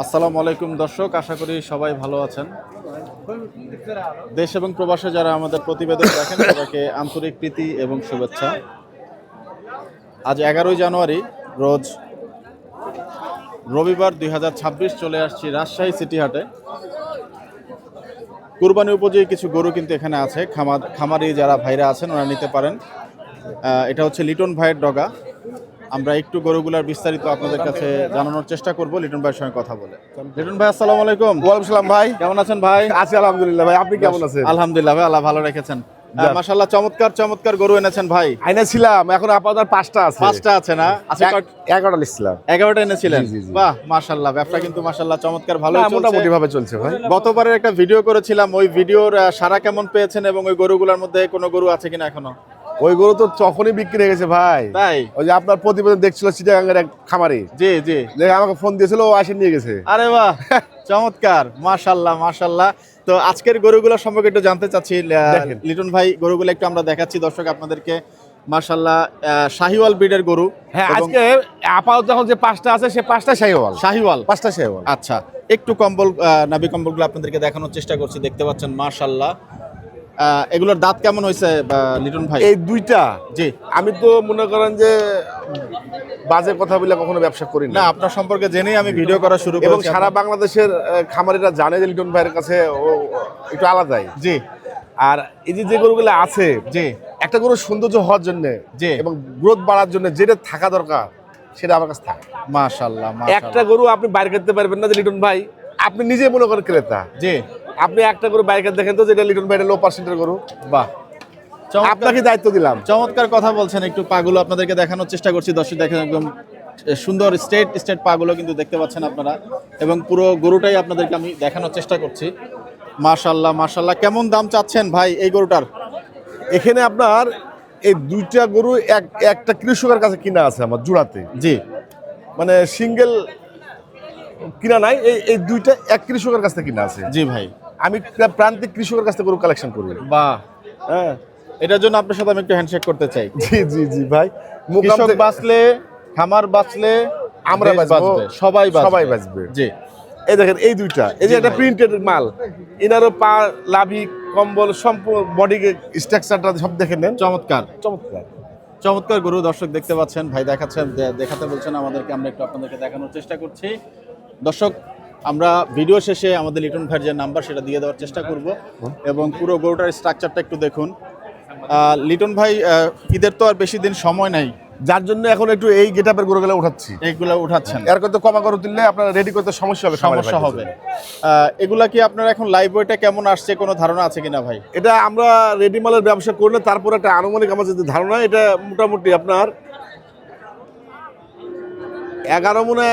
আসসালামু আলাইকুম দর্শক, আশা করি সবাই ভালো আছেন। দেশ এবং প্রবাসে যারা আমাদের প্রতিবেদন দেখেন, সবাইকে আন্তরিক প্রীতি এবং শুভেচ্ছা। আজ এগারোই জানুয়ারি, রোজ রবিবার দুই হাজার ছাব্বিশ চলে আসছি রাজশাহী সিটি হাটে। কুরবানি উপযোগী কিছু গরু কিন্তু এখানে আছে। খামার খামারি যারা ভাইরা আছেন, ওরা নিতে পারেন। এটা হচ্ছে লিটন ভাইয়ের ডগা। আমরা একটু গরুগুলার বিস্তারিত আপনাদের কাছে জানানোর চেষ্টা করব লিটন ভাইয়ের সঙ্গে কথা বলে। লিটন ভাই আসসালামু আলাইকুম। ওয়ালাইকুম সালাম ভাই। কেমন আছেন ভাই? আছি আলহামদুলিল্লাহ ভাই আপনি কেমন আছেন? আলহামদুলিল্লাহ ভাই আল্লাহ ভালো রেখেছেন। মাশাল্লাহ চমৎকার চমৎকার গরু এনেছেন ভাই। আইনা ছিলাম এখন আপাতত পাঁচটা আছে। পাঁচটা আছে না? আচ্ছা এগারোটা এগারোটা এনেছিলেন। বাহ মাশাল্লাহ ব্যবসা কিন্তু মাশাল্লাহ চমৎকার ভালো মোটামুটি ভাবে চলছে ভাই। গতবারের একটা ভিডিও করেছিলাম ওই ভিডিওর সারা কেমন পেয়েছেন এবং ওই গরুগুলোর মধ্যে কোনো গরু আছে কিনা এখনও? ওই গরু তো তখনই বিক্রি হয়ে গেছে ভাই। তাই? ওই যে আপনার প্রতিবেদন দেখছিল চিটাগাঙ্গের এক খামারি। জি জি। দেখে আমাকে ফোন দিয়েছিল ও আসে নিয়ে গেছে। আরে বাহ চমৎকার মাশাল্লাহ মাশাল্লাহ। তো আজকের গরুগুলো সম্পর্কে একটু জানতে চাচ্ছি লিটন ভাই গরুগুলো একটু আমরা দেখাচ্ছি দর্শক আপনাদেরকে। মাশাল্লাহ শাহিওয়াল ব্রিডের গরু হ্যাঁ আজকে আপাতত এখন যে পাঁচটা আছে সে পাঁচটা শাহিওয়াল। শাহিওয়াল? পাঁচটা শাহিওয়াল। আচ্ছা একটু কম্বল নাভি কম্বলগুলো আপনাদেরকে দেখানোর চেষ্টা করছি দেখতে পাচ্ছেন মাশাল্লাহ। এগুলোর দাঁত কেমন হয়েছে লিটন ভাই? এই দুইটা? জি। আমি তো মনে করেন যে বাজে কথা বলে কখনো ব্যবসা করি না। আপনার সম্পর্কে জেনেই আমি ভিডিও করা শুরু এবং সারা বাংলাদেশের খামারিরা জানে যে লিটন ভাইয়ের কাছে ও একটু আলাদাই। জি। আর এই যে যে গরুগুলো আছে জি। একটা গরু সৌন্দর্য হওয়ার জন্য জি। এবং গ্রোথ বাড়ার জন্য যেটা থাকা দরকার সেটা আমার কাছে থাকে। মাশাল্লাহ একটা গরু আপনি বাইরে করতে পারবেন না যে লিটন ভাই আপনি নিজে মনে করেন ক্রেতা। জি। আপনি একটা গরু বাইরে দেখেন তো যেটা লিটন ভাইয়ের লো পার্সেন্টের গরু। বাহ। আপনাকে দায়িত্ব দিলাম। চমৎকার কথা বলছেন একটু পাগুলো আপনাদেরকে দেখানোর চেষ্টা করছি। দর্শক দেখেন একদম সুন্দর স্টেট স্টেট পাগুলো কিন্তু দেখতে পাচ্ছেন আপনারা। এবং পুরো গরুটাই আপনাদেরকে আমি দেখানোর চেষ্টা করছি। মাশাল্লাহ মাশাল্লাহ কেমন দাম চাচ্ছেন ভাই এই গরুটার? এখানে আপনার এই দুইটা গরু এক একটা কৃষকের কাছে কিনা আছে আমার জোড়াতে। জি। মানে সিঙ্গেল কিনা নাই এই এই দুইটা এক কৃষকের কাছ থেকে কিনা আছে। জি ভাই। আমি প্রান্তিক কৃষকের কাছ থেকে গরু কালেকশন করি। বাহ। হ্যাঁ। এটার জন্য আপনার সাথে আমি একটু হ্যান্ডশেক করতে চাই। জি জি জি ভাই। কৃষক বাঁচলে খামার বাঁচলে আমরা বাঁচবো, সবাই সবাই বাঁচবে। জি। এই দেখেন এই দুইটা। এই যে একটা প্রিন্টেড মাল। এনারও পা লাভি কম্বল সম্পূর্ণ বডি স্ট্রাকচারটা সব দেখে নেন। চমৎকার। চমৎকার। চমৎকার গরু দর্শক দেখতে পাচ্ছেন ভাই দেখাচ্ছেন দেখাতে বলছেন আমাদেরকে আমরা একটু আপনাদেরকে দেখানোর চেষ্টা করছি। দর্শক আমরা ভিডিও শেষে আমাদের লিটন ভাইয়ের যে নাম্বার সেটা দিয়ে দেওয়ার চেষ্টা করব এবং পুরো গরুটার স্ট্রাকচারটা একটু দেখুন। লিটন ভাই ঈদের তো আর বেশি দিন সময় নাই। যার জন্য এখন একটু এই গেটআপের গরুগুলো উঠাচ্ছি। এইগুলো উঠাচ্ছেন। এর করতে কমা গরু তুললে আপনার রেডি করতে সমস্যা হবে সমস্যা হবে। এগুলা কি আপনার এখন লাইভ ওয়েটে কেমন আসছে কোনো ধারণা আছে কিনা ভাই? এটা আমরা রেডি মালের ব্যবসা করলে তারপর একটা আনুমানিক আমার যদি ধারণা এটা মোটামুটি আপনার এগারো মনে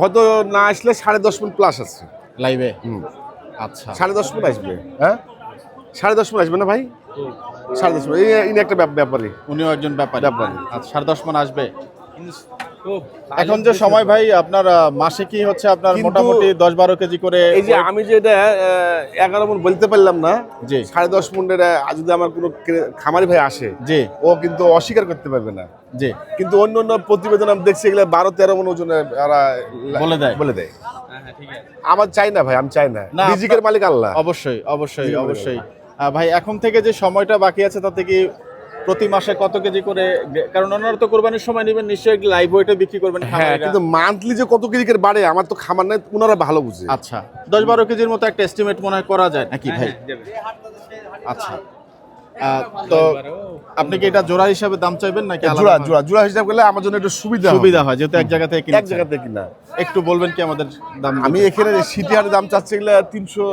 হয়তো না আসলে সাড়ে দশ মিনিট প্লাস আছে। লাইভে হুম। আচ্ছা। সাড়ে দশ মিনিট আসবে। হ্যাঁ? সাড়ে দশ মিনিট আসবে না ভাই? সাড়ে দশ মিনিট। এই- ইনি একটা ব্যাপ- ব্যাপারী উনিও একজন ব্যাপারী। ব্যাপারী। আচ্ছা সাড়ে দশ মিনিট আসবে? এখন যে সময় ভাই আপনার মাসে কি হচ্ছে আপনার মোটামুটি দশ বারো কেজি করে এই যে আমি যে এটা এগারো মন বলতে পারলাম না জি। সাড়ে দশ মনের যদি আমার কোনো খামারি ভাই আসে জি। ও কিন্তু অস্বীকার করতে পারবে না। জি। কিন্তু অন্য অন্য প্রতিবেদন আমি দেখছি এগুলো বারো তেরো মন ওজনে বলে দেয়। বলে দেয়। আমার চাই না ভাই আমি চাই না। রিজিকের মালিক আল্লাহ। অবশ্যই অবশ্যই অবশ্যই। ভাই এখন থেকে যে সময়টা বাকি আছে তাতে কি প্রতি মাসে কত কেজি করে কারণ ওনারা তো কোরবানির সময় নেবেন নিশ্চয়ই লাইভ ওয়েটে বিক্রি করবেন হ্যাঁ কিন্তু মান্থলি যে কত কেজি করে বাড়ে আমার তো খামার নাই ওনারা ভালো বুঝে। আচ্ছা দশ বারো কেজির মতো একটা এস্টিমেট মনে হয় করা যায় নাকি ভাই? আচ্ছা তো আপনি কি এটা জোড়া হিসাবে দাম চাইবেন নাকি জোড়া জোড়া জোড়া হিসাব করলে আমার জন্য একটু সুবিধা সুবিধা হয় যেহেতু এক জায়গা থেকে এক জায়গা থেকে কিনা। একটু বলবেন কি আমাদের দাম আমি এখানে সিটিহার দাম চাচ্ছি এগুলো তিনশো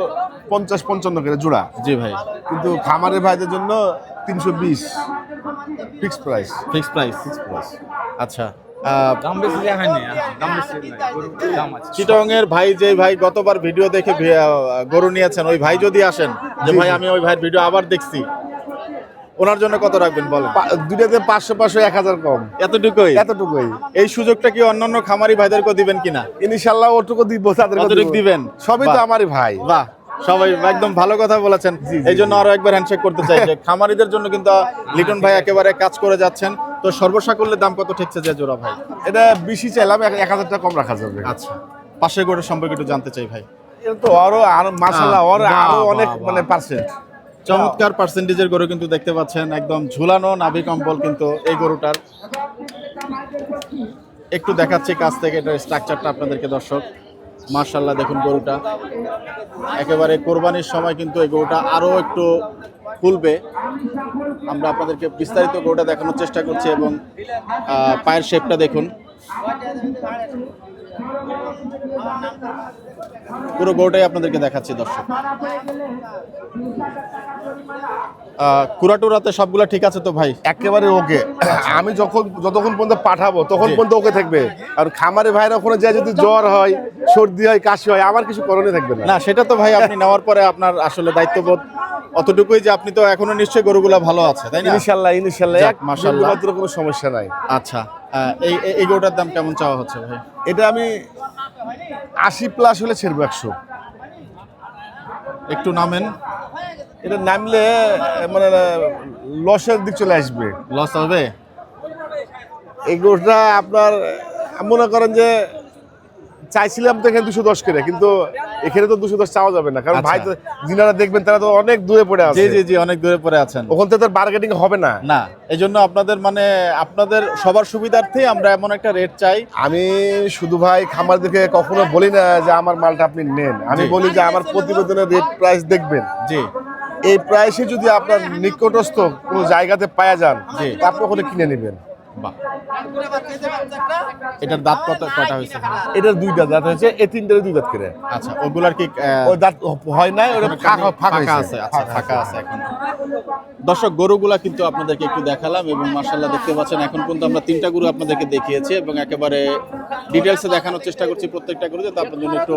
পঞ্চাশ পঞ্চান্ন করে জোড়া। জি ভাই। কিন্তু খামারের ভাইদের জন্য তিনশো বিশ ফিক্স প্রাইস। ফিক্স প্রাইস আচ্ছা দাম বেশি দেখায় দাম বেশি দাম আছে। চিটং এর ভাই যে ভাই গতবার ভিডিও দেখে গরু নিয়েছেন ওই ভাই যদি আসেন যে ভাই আমি ওই ভাইয়ের ভিডিও আবার দেখছি ওনার জন্য কত রাখবেন বলেন? দুইটাতে পাঁচশো পাঁচশো এক হাজার কম। এতটুকুই? এতটুকুই। এই সুযোগটা কি অন্যান্য খামারি ভাইদেরকে দিবেন কিনা? ইনশাল্লাহ ওটুকু দিব তাদেরকে দিবেন? সবই তো আমারই ভাই। বাহ। সবাই একদম ভালো কথা বলেছেন। এই জন্য আরও একবার হ্যান্ডশেক করতে চাই যে খামারিদের জন্য কিন্তু লিটন ভাই একেবারে কাজ করে যাচ্ছেন। তো সর্বসাকুল্যের দাম কত ঠিকছে যে জোড়া ভাই? এটা বেশি চাইলাম এক হাজার টাকা কম রাখা যাবে। আচ্ছা। পাশের গরুর সম্পর্কে একটু জানতে চাই ভাই। তো আরও আরও মাসাল্লাহ আহ, আরও অনেক মানে পার্সেন্ট চমৎকার পার্সেন্টেজের গরু কিন্তু দেখতে পাচ্ছেন। একদম ঝুলানো নাভি কম্বল কিন্তু এই গরুটার। একটু দেখাচ্ছি কাছ থেকে এটার স্ট্রাকচারটা আপনাদেরকে দর্শক। মার্শাল্লাহ দেখুন গরুটা। একেবারে কোরবানির সময় কিন্তু এই গরুটা আরও একটু ফুলবে। আমরা আপনাদেরকে বিস্তারিত গরুটা দেখানোর চেষ্টা করছি এবং পায়ের শেপটা দেখুন। পুরো গরুটাই আপনাদেরকে দেখাচ্ছি, দর্শক। কুরাটুরাতে সবগুলা ঠিক আছে তো ভাই? একেবারে ওকে। আমি যখন যতক্ষণ পর্যন্ত পাঠাবো তখন পর্যন্ত ওকে থাকবে। আর খামারে ভাইরা ওখানে যায় যদি জ্বর হয় সর্দি হয় কাশি হয় আমার কিছু করণে থাকবে না। সেটা তো ভাই আপনি নেওয়ার পরে আপনার আসলে দায়িত্ববোধ অতটুকুই যে আপনি তো এখনও নিশ্চয়ই গরুগুলা ভালো আছে তাই না? ইনশাল্লাহ ইনশাল্লাহ। এক মাশাআল্লাহ। মাত্র কোনো সমস্যা নাই। আচ্ছা এই- এই গরুটার দাম কেমন চাওয়া হচ্ছে ভাই? এটা আমি আশি প্লাস হলে ছেড়বো একশো। একটু নামেন। এটা নামলে মানে লসের দিক চলে আসবে। লস হবে? এই গোটা আপনার মনে করেন যে চাইছিলাম তো এখানে দুশো দশ করে কিন্তু এখানে তো দুশো দশ চাওয়া যাবে না। কারণ আচ্ছা। ভাই যিনারা দেখবেন তারা তো অনেক দূরে পড়ে আছে। জি জি অনেক দূরে পড়ে আছেন। ওখান থেকে তো বার্গেটিং হবে না। না এই জন্য আপনাদের মানে আপনাদের সবার সুবিধার্থে আমরা এমন একটা রেট চাই। আমি শুধু ভাই খামার খামারদেরকে কখনো বলি না যে আমার মালটা আপনি নেন। আমি বলি যে আমার প্রতিবেদনের রেট প্রাইস দেখবেন। জি। এই প্রাইসে যদি আপনার নিকটস্থ কোনো জায়গাতে পাওয়া যান আপনি ওখানে কিনে নেবেন। এটার দাঁত কত কটা হয়েছে? এটার দাঁত হয়েছে এই তিনটার দুই দাঁত করে। আচ্ছা ওগুলার কি ওই দাঁত হয় নাই ওটা ফাঁকা ফাঁকা ফাঁকা আছে আচ্ছা ফাঁকা আছে। এখন। দর্শক গরুগুলা কিন্তু আপনাদেরকে একটু দেখালাম এবং মার্শাল্লাহ দেখতে পাচ্ছেন এখন কিন্তু আমরা তিনটা গরু আপনাদেরকে দেখিয়েছি এবং একেবারে ডিটেলসে দেখানোর চেষ্টা করছি প্রত্যেকটা গরুতে তো আপনার জন্য একটু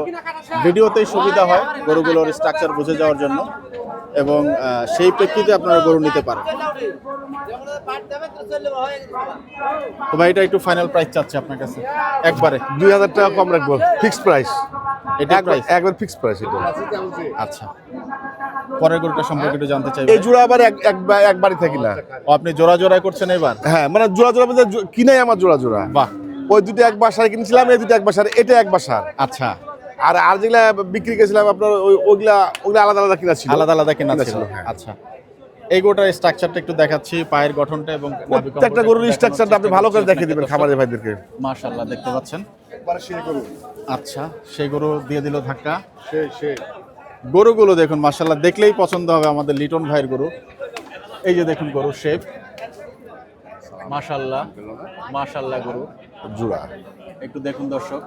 ভিডিওতেই সুবিধা হয় গরুগুলোর স্ট্রাকচার বুঝে যাওয়ার জন্য। এবং সেই প্রেক্ষিতে আপনারা গরু নিতে পারেন। তো ভাই এটা একটু ফাইনাল প্রাইস চাচ্ছে আপনার কাছে। একবারে। দুই হাজার টাকা কম রাখব। ফিক্সড প্রাইস এটা একবার ফিক্সড প্রাইস এটা। আচ্ছা। পরের গরুটা সম্পর্কে একটু জানতে চাই এই জোড়া আবার এক এক- এক বাড়ি থাকি না। ও, আপনি জোড়া করছেন এবার? হ্যাঁ মানে জোড়া জোড়া কিনাই আমার জোড়া জোড়া। বাহ। ওই দুটো এক বাসার কিনেছিলাম এই দুটো এক বাসার এটা এক বাসার। আচ্ছা। আর আর যেগুলা বিক্রি করেছিলাম আপনার ওই ওগুলা ওগুলা আলাদা আলাদা কিনা ছিল? আলাদা আলাদা কিনা ছিল, হ্যাঁ। আচ্ছা। এই গোটার স্ট্রাকচারটা একটু দেখাচ্ছি পায়ের গঠনটা এবং প্রত্যেকটা গরুর স্ট্রাকচারটা আপনি ভালো করে দেখিয়ে দিবেন খামারের ভাইদেরকে। মাশাআল্লাহ দেখতে পাচ্ছেন? আচ্ছা সেই গরু দিয়ে দিল ধাক্কা। গরুগুলো দেখুন মাশাআল্লাহ দেখলেই পছন্দ হবে আমাদের লিটন ভাইয়ের গরু। এই যে দেখুন গরু শেপ মাশাআল্লাহ। মাশাআল্লাহ গরু। জোড়া। একটু দেখুন দর্শক।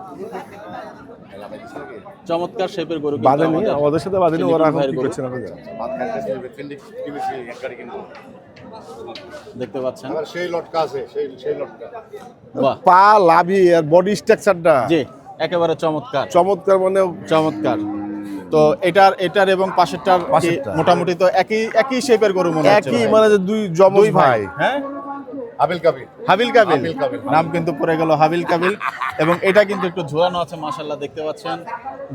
চমৎকার শেপের গরু বাঁধেনি আমাদের সাথে বাঁধেনি ওরা এখন কি। করছেন আপনি দেখতে পাচ্ছেন। সেই লটকা আছে সেই সেই লটকা। পা লাভি আর বডি স্ট্রাকচারটা জি একেবারে চমৎকার। চমৎকার মানে চমৎকার। তো এটার এটার এবং পাশেরটার মোটামুটি তো একই একই শেপের গরু মনে হচ্ছে একই মানে যে দুই জমজ ভাই। হ্যাঁ? হাবিল কাবিল। হাবিল কাবিল। নাম কিন্তু পড়ে গেল হাবিল কাবিল। এবং এটা কিন্তু একটু ঝোলানো আছে মাশাল্লাহ দেখতে পাচ্ছেন।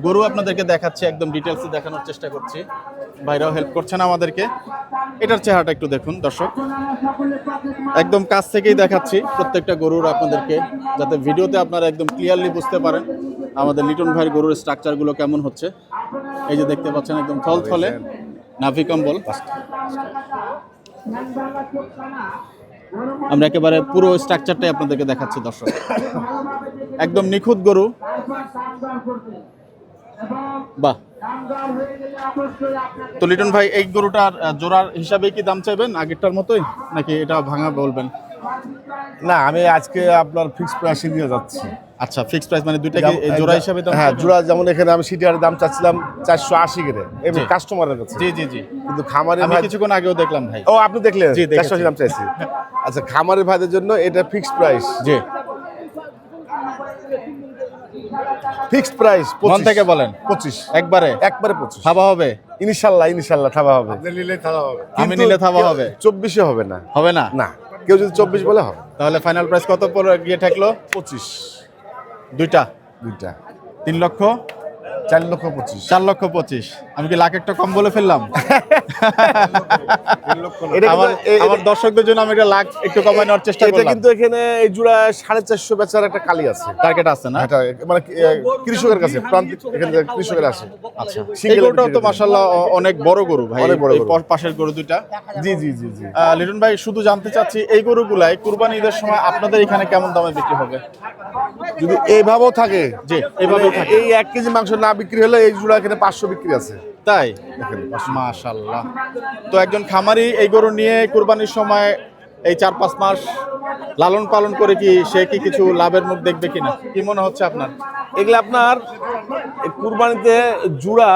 গরু আপনাদেরকে দেখাচ্ছে একদম ডিটেলসে দেখানোর চেষ্টা করছি। ভাইরাও হেল্প করছেন আমাদেরকে। এটার চেহারাটা একটু দেখুন দর্শক। একদম কাছ থেকেই দেখাচ্ছি প্রত্যেকটা গরুর আপনাদেরকে যাতে ভিডিওতে আপনারা একদম ক্লিয়ারলি বুঝতে পারেন আমাদের লিটন ভাইয়ের গরুর স্ট্রাকচারগুলো কেমন হচ্ছে। এই যে দেখতে পাচ্ছেন একদম থল থলে নাভি কম্বল। আমরা একেবারে পুরো স্ট্রাকচারটাই আপনাদেরকে দেখাচ্ছি, দর্শক। একদম নিখুঁত গরু। বাহ। তো লিটন ভাই, এই গরুটার জোড়ার হিসাবে কি দাম চাইবেন? আগেরটার মতোই? নাকি এটা ভাঙা বলবেন? না, আমি আজকে আপনার ফিক্সড প্রাইসে দিয়ে যাচ্ছি। আচ্ছা ফিক্সড প্রাইস মানে দুইটা জোড়া হিসাবে দাম হ্যাঁ জোড়া যেমন এখানে আমি সিটিআর দাম চাচ্ছিলাম চারশো আশি করে এমনি কাস্টমারের কাছে। জি জি জি। কিন্তু খামারের আমি কিছুক্ষণ আগেও দেখলাম ভাই। ও আপনি দেখলেন? জি, চারশো আশি দাম চাইছি। আচ্ছা খামারের ভাইদের জন্য এটা ফিক্সড প্রাইস জি। ফিক্সড প্রাইস মন থেকে বলেন। পঁচিশ। একবারে? একবারে পঁচিশ। খাওয়া হবে? ইনশাল্লাহ ইনশাল্লাহ থাবা হবে। নিলে থালা হবে। আমি নিলে থাবা হবে? চব্বিশে হবে না। হবে না? না। কেউ যদি চব্বিশ বলে হবে। তাহলে ফাইনাল প্রাইস কত পড়ে গিয়ে থাকল পঁচিশ। দুইটা? দুইটা। তিন লক্ষ? চার লক্ষ পঁচিশ। চার লক্ষ পঁচিশ। আমি কি লাখ একটা কম বলে ফেললাম? আমার আমার দর্শকদের জন্য আমি একটা লাখ একটু নেওয়ার চেষ্টা করলাম। কিন্তু এখানে এই জোড়া সাড়ে চারশো বেচার একটা কালি আছে। টার্গেট আছে না? এটা মানে কৃষকের কাছে প্রান্তিক এখানে কৃষকের আছে আচ্ছা। এই গরুটাও তো মাশাল্লাহ অনেক বড় গরু ভাই অনেক বড় পাশের গরু দুইটা। জি জি জি জি। লিটন ভাই শুধু জানতে চাচ্ছি এই গরুগুলাই কুরবানি ঈদের সময় আপনাদের এখানে কেমন দামে বিক্রি হবে? যদি এইভাবেও থাকে জি এইভাবেই মানে থাকে। এই এক কেজি মাংস না বিক্রি হলে এই জোড়া এখানে পাঁচশো বিক্রি আছে। তাই? মাশাল্লাহ তো একজন খামারি এই গরু নিয়ে কুরবানির সময় এই চার পাঁচ মাস লালন পালন করে কি সে কি কিছু লাভের মুখ দেখবে কিনা? কি মনে হচ্ছে আপনার? এগুলো আপনার কুরবানিতে জুড়া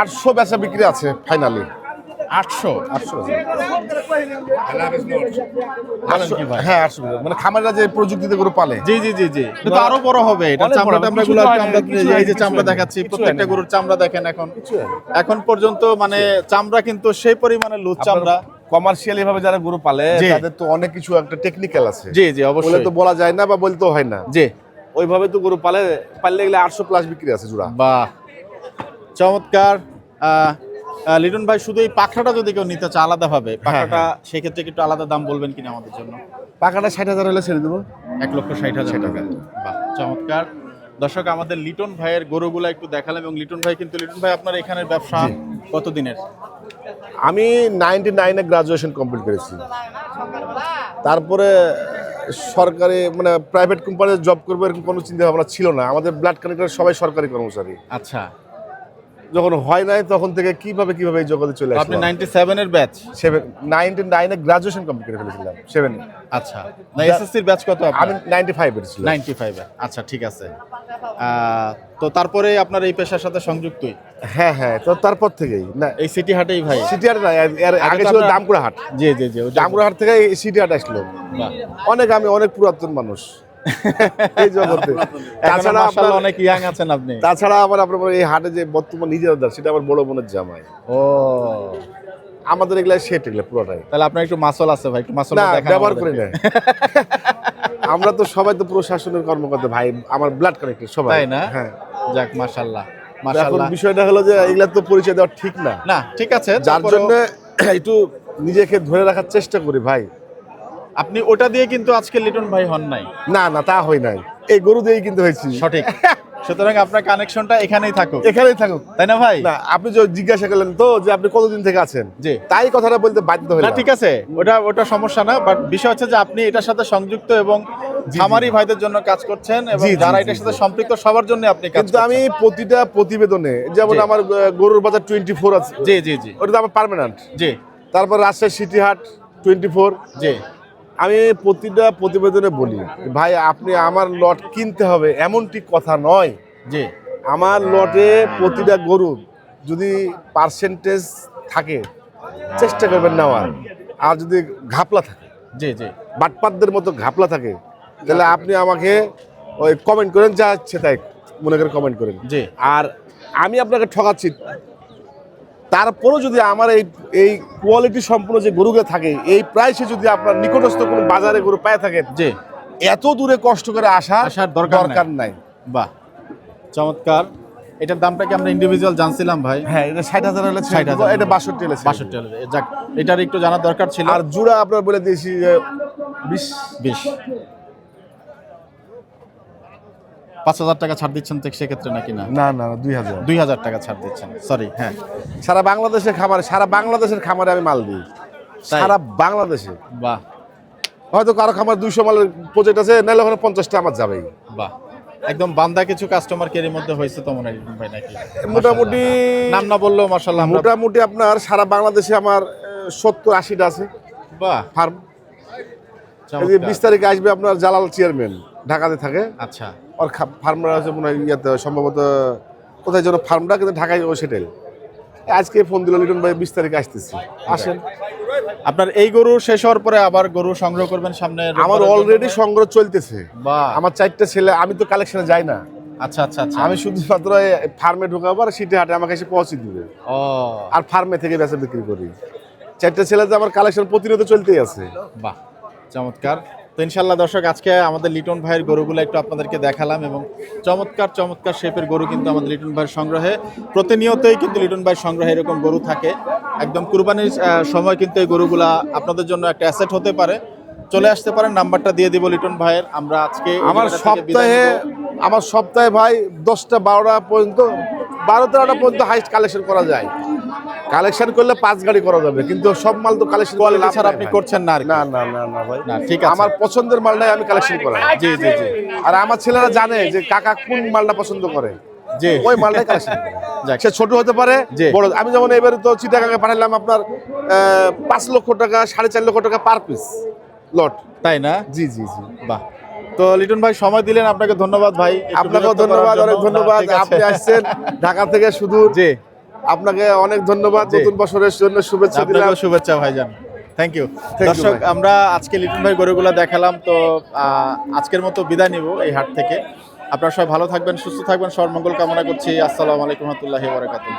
আটশো বেচা বিক্রি আছে ফাইনালি আটশো। আটশো। হ্যাঁ আটশো মানে খামারিরা যে প্রযুক্তিতে গরু পালে। জি জি জি জি। এটা আরও বড় হবে। এটা চামড়া আমরা এই যে চামড়া। দেখাচ্ছি প্রত্যেকটা গরুর চামড়া দেখেন এখন। এখন পর্যন্ত মানে চামড়া কিন্তু সেই পরিমাণে লুজ চামড়া। কমার্শিয়ালি ভাবে যারা গরু পালে তাদের তো অনেক কিছু একটা টেকনিক্যাল আছে। জি জি অবশ্যই। তো বলা যায় না বা বলতেও হয় না। জি। ওইভাবে তো গরু পালে পারলে গেলে আটশো প্লাস বিক্রি আছে জোড়া। বাহ। চমৎকার। লিটন ভাই শুধু এই পাখাটা যদি কেউ নিতে চায় আলাদা ভাবে হ্যাঁ, পাখরাটা সেক্ষেত্রে কি একটু আলাদা দাম বলবেন কিনা আমাদের জন্য? পাখাটা ষাট হাজার হলে ছেড়ে দেবো। এক লক্ষ ষাট হাজার টাকা। বাহ চমৎকার। দর্শক আমাদের লিটন ভাইয়ের গরুগুলা একটু দেখালাম এবং লিটন ভাই কিন্তু লিটন ভাই আপনার এখানের ব্যবসা কতদিনের? আমি নাইনটি নাইনে গ্রাজুয়েশন কমপ্লিট করেছি। তারপরে সরকারি মানে প্রাইভেট কোম্পানিতে জব করব এরকম কোনো চিন্তা ভাবনা ছিল না। আমাদের ব্লাড কানেক্টর সবাই সরকারি কর্মচারী। আচ্ছা। যখন হয় নাই তখন থেকে কীভাবে কীভাবে এই জগতে চলে আপনি আসলাম? নাইনটি সেভেনের ব্যাচ সেভেন নাইনটি নাইনে গ্রাজুয়েশন কমপ্লিট করে ফেলেছিলাম সেভেন আচ্ছা না এসএসসির ব্যাচ কত আমি নাইনটি ফাইভের ছিলাম। নাইনটি ফাইভ আচ্ছা ঠিক আছে। তো তারপরে আপনার এই পেশার সাথে সংযুক্তই? হ্যাঁ হ্যাঁ তো তারপর থেকেই না। এই সিটি হাটেই ভাই? সিটি হাট না এর- এর আগে ছিল দামকুড়া হাট। জি জি জি দামকুড়া হাট থেকে এই সিটি হাট আসলো। অনেক আমি অনেক পুরাতন মানুষ। এই জগতে তাছাড়া আপনার- অনেক ইয়াং আছেন আপনি। তাছাড়া আমার আপনার এই হাটে যে বর্তমান নিজের সেটা আমার বড় বোনের জামাই। ও। আমাদের এগুলা সেট এগুলা পুরোটাই। তাহলে আপনার একটু মাসল আছে ভাই একটু মাসল ব্যবহার করি না। আমরা তো সবাই তো প্রশাসনের কর্মকর্তা ভাই আমার ব্লাড কানেক্টেড সবাই। তাই না? হ্যাঁ। যাক মাশাআল্লাহ এখন মাশাআল্লাহ। বিষয়টা হলো যে এগুলা তো পরিচয় দেওয়া ঠিক না। না ঠিক আছে যার জন্য একটু নিজেকে ধরে রাখার চেষ্টা করি ভাই। আপনি ওটা দিয়ে কিন্তু আজকে লিটন ভাই হন নাই। না না তা হয় নাই। এই গরু দিয়েই কিন্তু হয়েছি। সঠিক। সুতরাং আপনার কানেকশনটা এখানেই থাকুক। এখানেই থাকুক। তাই না ভাই? না আপনি যে জিজ্ঞাসা করলেন তো যে আপনি কতদিন থেকে আছেন? জি। তাই কথাটা বলতে বাধ্য না ঠিক আছে। ওটা ওটা সমস্যা না বাট বিষয় হচ্ছে যে আপনি এটার সাথে সংযুক্ত এবং খামারি ভাইদের জন্য কাজ করছেন এবং যারা এটার সাথে সম্পৃক্ত সবার জন্য আপনি কাজ কিন্তু আমি প্রতিটা প্রতিবেদনে যেমন আমার গরুর বাজার টোয়েন্টি ফোর আছে। জি জি জি। ওটা তো আমার পার্মানেন্ট জি। তারপর রাজশাহী সিটি হাট টোয়েন্টি ফোর জি। আমি প্রতিটা প্রতিবেদনে বলি ভাই আপনি আমার লট কিনতে হবে এমনটি কথা নয়। যে আমার লটে প্রতিটা গরু যদি পার্সেন্টেজ থাকে চেষ্টা করবেন নেওয়ার। আর যদি ঘাপলা থাকে জি জি। বাটপাতদের মতো ঘাপলা থাকে তাহলে আপনি আমাকে ওই কমেন্ট করেন যা ইচ্ছে তাই মনে করে কমেন্ট করেন। জি। আর আমি আপনাকে ঠকাচ্ছি তারপরও যদি আমার এই এই কোয়ালিটি সম্পূর্ণ যে গরুগুলো থাকে এই প্রাইসে যদি আপনার নিকটস্থ কোনো বাজারে গরু পায় থাকেন যে এত দূরে কষ্ট করে আসা আসার দরকার দরকার নাই। বাহ চমৎকার। এটার দামটা কি আমরা ইন্ডিভিজুয়াল জানছিলাম ভাই? হ্যাঁ এটা ষাট হাজার হলে ষাট হাজার এটা বাষট্টি হলে বাষট্টি হলে। যাক এটার একটু জানার দরকার ছিল। আর জুড়া আপনার বলে দিয়েছি যে বিশ। বিশ। পাঁচ হাজার টাকা ছাড় দিচ্ছেন তো সেক্ষেত্রে নাকি না? না না দুই হাজার। দুই হাজার টাকা ছাড় দিচ্ছেন সরি হ্যাঁ। সারা বাংলাদেশের খামারে সারা বাংলাদেশের খামারে আমি মাল দিই। সারা বাংলাদেশে। বাহ। হয়তো কারও খামার দুইশো মালের প্রজেক্ট আছে নাহলে ওখানে পঞ্চাশটা আমার যাবেই। বাহ। একদম বান্দা কিছু কাস্টমার কেয়ারের মধ্যে হয়েছে তো মনে হয় ভাই নাকি? মোটামুটি নাম না বললেও মার্শাল্লাহ মোটামুটি আপনার সারা বাংলাদেশে আমার সত্তর আশিটা আছে। বাহ। ফার্ম। বিশ তারিখে আসবে আপনার জালাল চেয়ারম্যান ঢাকাতে থাকে। আচ্ছা। ওর ফার্মরা আছে মনে হয় ইয়াতে সম্ভবত কোথায় যেন ফার্মটা কিন্তু ঢাকায় ও সেটেল আজকে ফোন দিল লিটন ভাই বিশ তারিখে আসতেছি। আসেন। আপনার এই গরু শেষ হওয়ার পরে আবার গরু সংগ্রহ করবেন সামনে আমার অলরেডি সংগ্রহ চলতেছে। বা। আমার চারটা ছেলে আমি তো কালেকশনে যাই না। আচ্ছা আচ্ছা আচ্ছা। আমি শুধুমাত্র ফার্মে ঢোকাবো আর সিটি হাটে আমাকে এসে পৌঁছে দিবে। ও। আর ফার্মে থেকে বেচা বিক্রি করি। চারটা ছেলে আমার কালেকশন প্রতিনিয়ত চলতেই আছে। বাহ চমৎকার। তো ইনশাল্লাহ দর্শক আজকে আমাদের লিটন ভাইয়ের গরুগুলো একটু আপনাদেরকে দেখালাম এবং চমৎকার চমৎকার শেপের গরু কিন্তু আমাদের লিটন ভাইয়ের সংগ্রহে। প্রতিনিয়তই কিন্তু লিটন ভাইয়ের সংগ্রহে এরকম গরু থাকে। একদম কুরবানির সময় কিন্তু এই গরুগুলা আপনাদের জন্য একটা অ্যাসেট হতে পারে। চলে আসতে পারেন নাম্বারটা দিয়ে দিব লিটন ভাইয়ের। আমরা আজকে আমার সপ্তাহে আমার সপ্তাহে ভাই দশটা বারোটা পর্যন্ত বারো তেরোটা পর্যন্ত হাইস্ট কালেকশন করা যায়। কালেকশন করলে পাঁচ গাড়ি করা যাবে কিন্তু সব মাল তো কালেকশন কোয়ালিটি ছাড়া আপনি করছেন না না না না না ভাই। না ঠিক আছে। আমার পছন্দের মালটাই আমি কালেকশন করি জি জি জি। আর আমার ছেলেরা জানে যে কাকা কোন মালটা পছন্দ করে। জি। ওই মালটাই কালেকশন করে। সে ছোট হতে পারে বড় আমি যেমন এবারে তো চিটাগাঙে পাঠালাম আপনার পাঁচ লক্ষ টাকা সাড়ে চার লক্ষ টাকা পার পিস লট তাই না? জি জি জি। বাহ। তো লিটন ভাই সময় দিলেন আপনাকে ধন্যবাদ ভাই। আপনাকেও ধন্যবাদ অনেক ধন্যবাদ। আপনি আসছেন ঢাকা থেকে শুধু জি। আপনাকে অনেক ধন্যবাদ। নতুন বছরের জন্য শুভেচ্ছা দিলাম। শুভেচ্ছা ভাইজান। থ্যাংক ইউ দর্শক আমরা আজকে লিটন ভাই গরুগুলো দেখালাম তো আহ, আজকের মতো বিদায় নিব এই হাট থেকে। আপনারা সবাই ভালো থাকবেন সুস্থ থাকবেন সর্বমঙ্গল কামনা করছি। আসসালামু আলাইকুম রহমতুল্লাহি বারাকাতুহু।